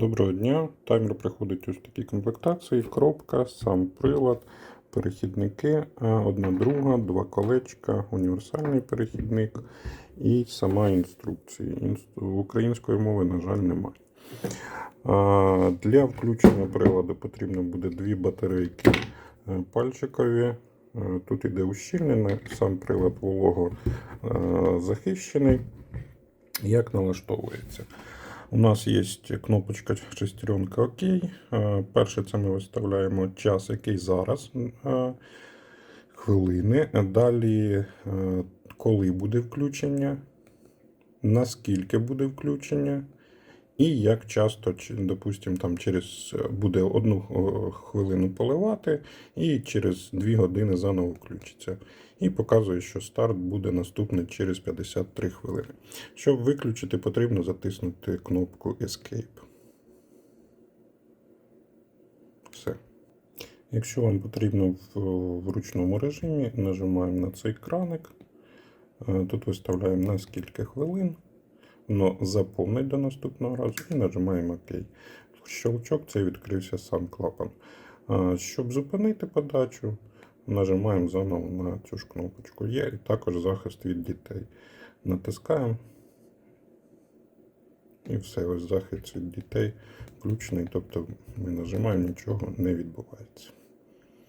Доброго дня. Таймер приходить ось в такій комплектації: кропка, сам прилад, перехідники, е, одна друга, два колечка, універсальний перехідник і сама інструкція. Інс- Української мови, на жаль, немає. Для включення приладу потрібно буде дві батарейки е, пальчикові. Е, Тут іде ущільнений, сам прилад волого захищений. Як налаштовується? У нас є кнопочка шестеренка ОК. Е, Перше, це ми виставляємо час, який зараз е, хвилини. Далі, е, коли буде включення, наскільки буде включення, і як часто, чи, допустим, там через е, буде одну е, хвилину поливати, і через 2 години заново включиться. І показує, що старт буде наступний через 53 хвилини. Щоб виключити, потрібно затиснути кнопку Escape. Все. Якщо вам потрібно в, в ручному режимі, нажимаємо на цей краник. Е, Тут виставляємо на скільки хвилин. Воно заповнить до наступного разу і нажимаємо ОК. Щелчок це відкрився сам клапан. Щоб зупинити подачу, нажимаємо заново на цю ж кнопочку. Є і також захист від дітей. Натискаємо. І все, ось захист від дітей включений. Тобто ми нажимаємо, нічого не відбувається.